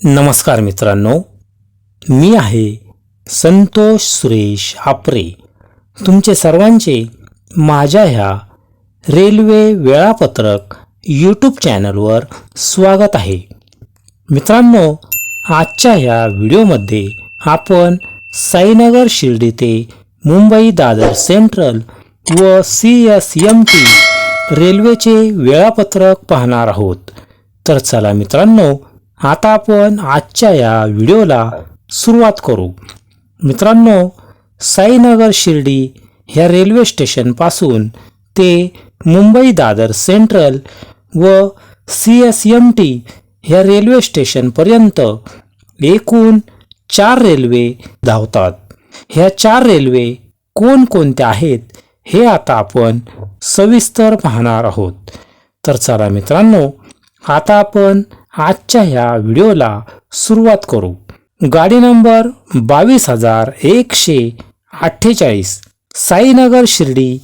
नमस्कार मित्रांनो मी आहे संतोष सुरेश आपरे तुमचे सर्वांचे माझ्या ह्या रेल्वे वेळापत्रक यूट्यूब चॅनलवर स्वागत आहे. मित्रांनो आजच्या ह्या व्हिडिओमध्ये आपण साईनगर शिर्डी ते मुंबई दादर सेंट्रल व सी एस एम टी रेल्वेचे वेळापत्रक पाहणार आहोत. तर चला मित्रांनो आता आपण आजच्या या व्हिडिओला सुरुवात करू. मित्रांनो साईनगर शिर्डी ह्या रेल्वे स्टेशनपासून ते मुंबई दादर सेंट्रल व सी एस एम टी ह्या रेल्वे स्टेशनपर्यंत एकूण चार रेल्वे धावतात. ह्या चार रेल्वे कोणकोणत्या आहेत हे आता आपण सविस्तर पाहणार आहोत. तर चला मित्रांनो आता आपण आजच्या ह्या व्हिडिओला सुरुवात करू. गाडी नंबर बावीस हजार एकशे अठ्ठेचाळीस साईनगर शिर्डी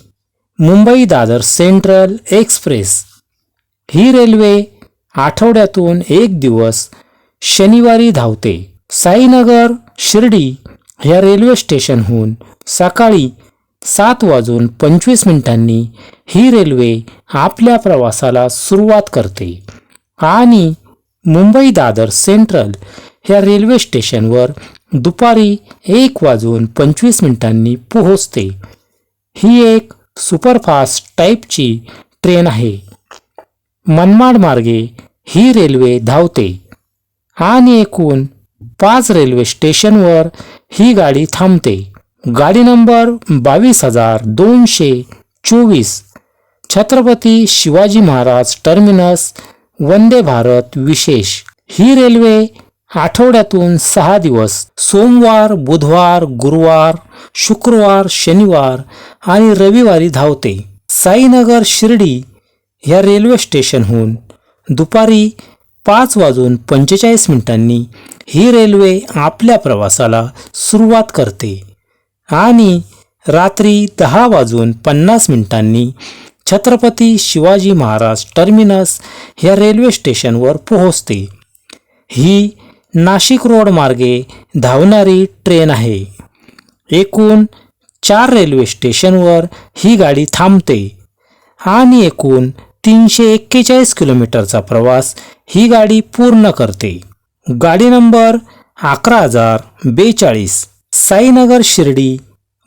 मुंबई दादर सेंट्रल एक्सप्रेस. ही रेल्वे आठवड्यातून एक दिवस शनिवारी धावते. साईनगर शिर्डी ह्या रेल्वे स्टेशनहून सकाळी सात वाजून पंचवीस मिनिटांनी ही रेल्वे आपल्या प्रवासाला सुरुवात करते. आणि मुंबई दादर सेंट्रल ह्या रेल्वे स्टेशनवर दुपारी एक वाजून पंचवीस मिनिटांनी पोहोचते. ही एक सुपरफास्ट टाईपची ट्रेन आहे. मनमाड मार्गे ही रेल्वे धावते. आणि एकूण पाच रेल्वे स्टेशनवर ही गाडी थांबते. गाडी नंबर बावीस हजार दोनशे चोवीस. छत्रपती शिवाजी महाराज टर्मिनस वंदे भारत विशेष. ही रेल्वे आठवड्यातून सहा दिवस सोमवार बुधवार गुरुवार शुक्रवार शनिवार आणि रविवारी धावते. साईनगर शिर्डी ह्या रेल्वे स्टेशनहून दुपारी पाच वाजून पंचेचाळीस मिनिटांनी ही रेल्वे आपल्या प्रवासाला सुरुवात करते आणि रात्री दहा वाजून पन्नास मिनिटांनी छत्रपती शिवाजी महाराज टर्मिनस ह्या रेल्वे स्टेशनवर पोहोचते. ही नाशिक रोड मार्गे धावणारी ट्रेन आहे. एकूण चार रेल्वे स्टेशनवर ही गाडी थांबते आणि एकूण तीनशे एक्केचाळीस किलोमीटरचा प्रवास ही गाडी पूर्ण करते. गाडी नंबर अकरा हजार बेचाळीस साईनगर शिर्डी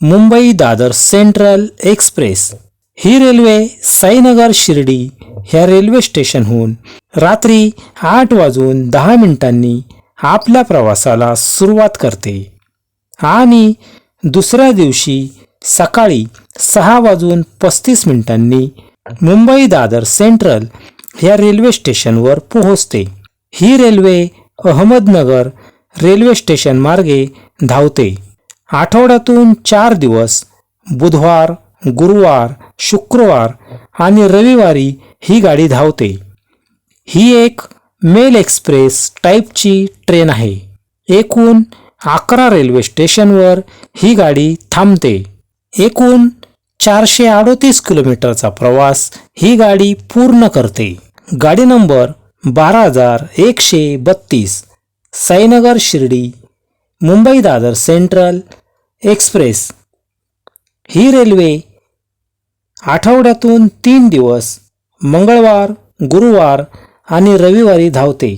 मुंबई दादर सेंट्रल एक्सप्रेस ही रेल्वे साईनगर शिर्डी ह्या रेल्वे स्टेशनहून रात्री आठ वाजून दहा मिनिटांनी आपल्या प्रवासाला सुरुवात करते. आणि दुसऱ्या दिवशी सकाळी सहा वाजून पस्तीस मिनिटांनी मुंबई दादर सेंट्रल ह्या रेल्वे स्टेशनवर पोहोचते. ही रेल्वे अहमदनगर रेल्वे स्टेशन मार्गे धावते. आठवड्यातून चार दिवस बुधवार गुरुवार शुक्रवार आणि रविवारी ही गाडी धावते. ही एक मेल एक्सप्रेस टाईपची ट्रेन आहे. एकूण अकरा रेल्वे स्टेशनवर ही गाडी थांबते. एकूण चारशे अडोतीस किलोमीटरचा प्रवास ही गाडी पूर्ण करते. गाडी नंबर बारा हजार एकशे बत्तीस साईनगर शिर्डी मुंबई दादर सेंट्रल एक्सप्रेस. ही रेल्वे आठवड्यातून तीन दिवस मंगळवार गुरुवार आणि रविवारी धावते.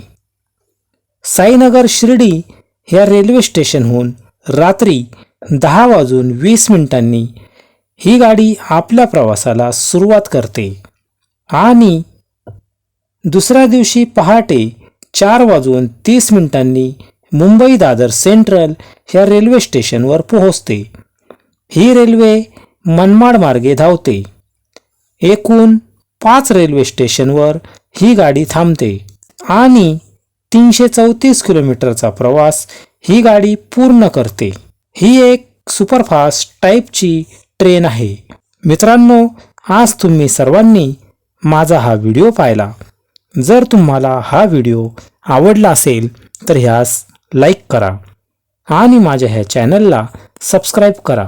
साईनगर शिर्डी ह्या रेल्वे स्टेशनहून रात्री दहा वाजून वीस मिनिटांनी ही गाडी आपल्या प्रवासाला सुरुवात करते. आणि दुसऱ्या दिवशी पहाटे चार वाजून तीस मिनिटांनी मुंबई दादर सेंट्रल ह्या रेल्वे स्टेशनवर पोहोचते. ही रेल्वे मनमाड मार्गे धावते. एकूण पाच रेल्वे स्टेशनवर ही गाडी थांबते आणि तीनशे चौतीस किलोमीटरचा प्रवास ही गाडी पूर्ण करते. ही एक सुपरफास्ट टाईपची ट्रेन आहे. मित्रांनो आज तुम्ही सर्वांनी माझा हा व्हिडिओ पाहिला. जर तुम्हाला हा व्हिडिओ आवडला असेल तर ह्यास लाईक करा आणि माझ्या ह्या चॅनलला सबस्क्राईब करा.